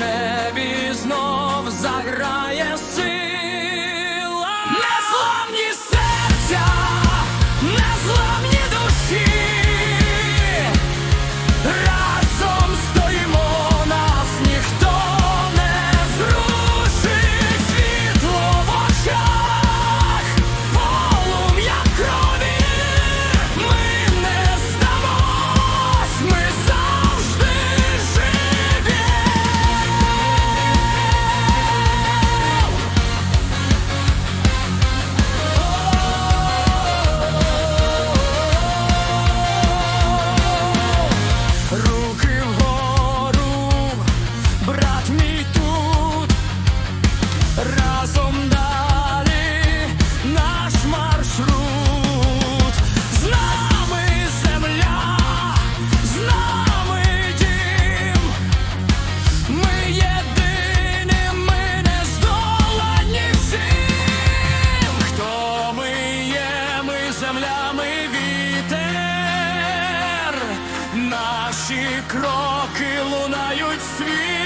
небі знов заграє син. вітер, наші кроки лунають світ.